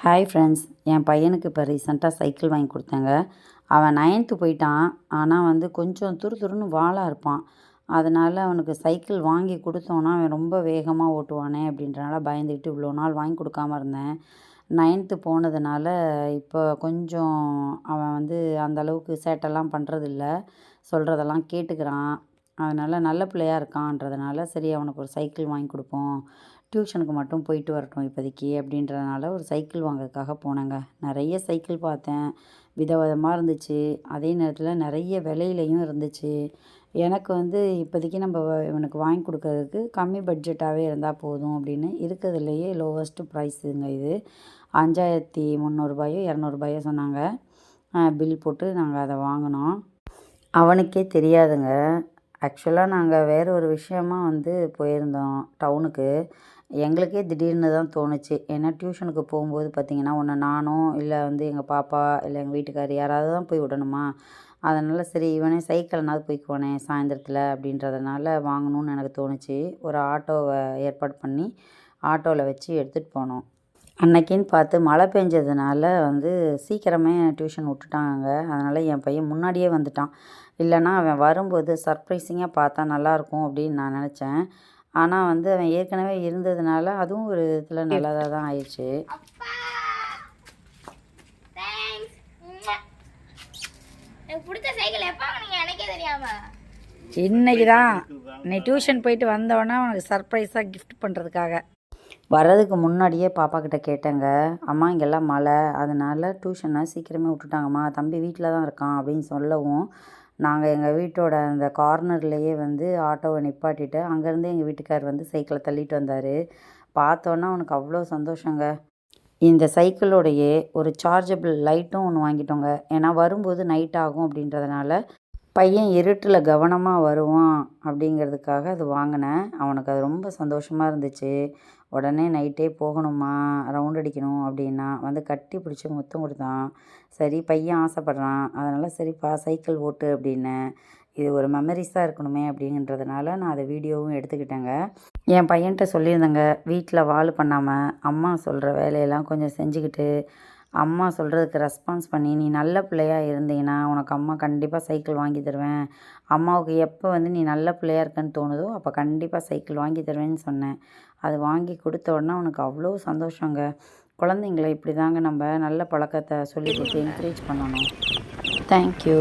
Hi friends என் பையனுக்கு இப்போ ரீசெண்டாக சைக்கிள் வாங்கி கொடுத்தேங்க. அவன் நைன்த்து போயிட்டான். ஆனால் வந்து கொஞ்சம் துரு துருன்னு இருப்பான். அதனால் அவனுக்கு சைக்கிள் வாங்கி கொடுத்தோன்னா அவன் ரொம்ப வேகமாக ஓட்டுவானே அப்படின்றனால பயந்துக்கிட்டு இவ்வளோ நாள் வாங்கி கொடுக்காம இருந்தேன். நைன்த்து போனதுனால இப்போ கொஞ்சம் அவன் வந்து அந்தளவுக்கு சேட்டெல்லாம் பண்ணுறதில்ல சொல்கிறதெல்லாம் கேட்டுக்கிறான். அதனால் நல்ல பிள்ளையா இருக்கான்றதுனால சரி அவனுக்கு ஒரு சைக்கிள் வாங்கி கொடுப்போம். டியூஷனுக்கு மட்டும் போயிட்டு வரட்டும் இப்போதைக்கு அப்படின்றதுனால ஒரு சைக்கிள் வாங்குறதுக்காக போனேங்க. நிறைய சைக்கிள் பார்த்தேன். விதவிதமாக இருந்துச்சு. அதே நேரத்தில் நிறைய விலையிலையும் இருந்துச்சு. எனக்கு வந்து இப்போதைக்கு நம்ம வ- இவனுக்கு வாங்கி கொடுக்கறதுக்கு கம்மி பட்ஜெட்டாகவே இருந்தால் போதும் அப்படின்னு இருக்கிறதுலையே லோவஸ்ட்டு ப்ரைஸுங்க இது. அஞ்சாயிரத்தி முந்நூறுபாயோ இரநூறுபாயோ சொன்னாங்க. பில் போட்டு நாங்கள் அதை வாங்கினோம். அவனுக்கே தெரியாதுங்க. ஆக்சுவலாக நாங்கள் வேறு ஒரு விஷயமா வந்து போயிருந்தோம் டவுனுக்கு எங்களுக்கே திடீர்னு தான் தோணுச்சு. ஏன்னா டியூஷனுக்கு போகும்போது பார்த்தீங்கன்னா ஒன்று நானும் இல்லை வந்து எங்கள் பாப்பா இல்லை எங்கள் வீட்டுக்கார் யாராவது தான் போய் விடணுமா? அதனால் சரி இவனே சைக்கிள்னாவது போய்க்குவானே சாயந்தரத்தில் அப்படின்றதுனால வாங்கணும்னு எனக்கு தோணுச்சு. ஒரு ஆட்டோவை ஏற்பாடு பண்ணி ஆட்டோவில் வச்சு எடுத்துகிட்டு போனோம். அன்னைக்குன்னு பார்த்து மழை பெஞ்சதுனால வந்து சீக்கிரமே டியூஷன் விட்டுட்டாங்க. அதனால் என் பையன் முன்னாடியே வந்துட்டான். இல்லைன்னா அவன் வரும்போது சர்ப்ரைசிங்காக பார்த்தா நல்லாயிருக்கும் அப்படின்னு நான் நினச்சேன். ஆனால் வந்து அவன் ஏற்கனவே இருந்ததுனால அதுவும் ஒரு விதத்தில் நல்லதாக தான் ஆயிடுச்சு. இன்னைக்கு தான் நீ டியூஷன் போயிட்டு வந்தவொடனே உனக்கு சர்ப்ரைஸாக கிஃப்ட் பண்ணுறதுக்காக வர்றதுக்கு முன்னாடியே பாப்பா கிட்ட கேட்டேங்க. அம்மா இங்கெல்லாம் மழை. அதனால் டியூஷனை சீக்கிரமே விட்டுட்டாங்கம்மா. தம்பி வீட்டில் தான் இருக்கான் அப்படின்னு சொல்லவும் நாங்கள் எங்கள் வீட்டோட அந்த கார்னர்லேயே வந்து ஆட்டோவை நிப்பாட்டிட்டு அங்கேருந்து எங்கள் வீட்டுக்கார் வந்து சைக்கிளை தள்ளிட்டு வந்தார். பார்த்தோன்னா அவனுக்கு அவ்வளோ சந்தோஷங்க. இந்த சைக்கிளோடையே ஒரு சார்ஜபிள் லைட்டும் ஒன்று வாங்கிட்டோங்க. ஏன்னா வரும்போது நைட் ஆகும் அப்படின்றதுனால பையன் இருட்டில் கவனமாக வருவான் அப்படிங்கிறதுக்காக அது வாங்கினேன். அவனுக்கு அது ரொம்ப சந்தோஷமாக இருந்துச்சு. உடனே நைட்டே போகணுமா? ரவுண்ட் அடிக்கணும் அப்படின்னா வந்து கட்டி பிடிச்சி முத்தம் கொடுத்தான். சரி பையன் ஆசைப்பட்றான். அதனால் சரிப்பா சைக்கிள் ஓட்டு அப்படின்னேன் இது ஒரு மெமரிஸாக இருக்கணுமே அப்படின்றதுனால நான் அதை வீடியோவும் எடுத்துக்கிட்டேங்க. என் பையன்கிட்ட சொல்லியிருந்தேங்க வீட்டில் வால் பண்ணாமல் அம்மா சொல்கிற வேலையெல்லாம் கொஞ்சம் செஞ்சுக்கிட்டு அம்மா சொல்கிறதுக்கு ரெஸ்பான்ஸ் பண்ணி நீ நல்ல பிள்ளையாக இருந்தீங்கன்னா உனக்கு அம்மா கண்டிப்பாக சைக்கிள் வாங்கி தருவேன். அம்மாவுக்கு எப்போ வந்து நீ நல்ல பிள்ளையா இருக்கன்னு தோணுதோ அப்போ கண்டிப்பாக சைக்கிள் வாங்கி தருவேன்னு சொன்னேன். அது வாங்கி கொடுத்த உடனே அவனுக்கு அவ்வளோ சந்தோஷங்க. குழந்தைங்களை இப்படி தாங்க நம்ம நல்ல பழக்கத்தை சொல்லி கொடுத்து என்கரேஜ் பண்ணணும். தேங்க்யூ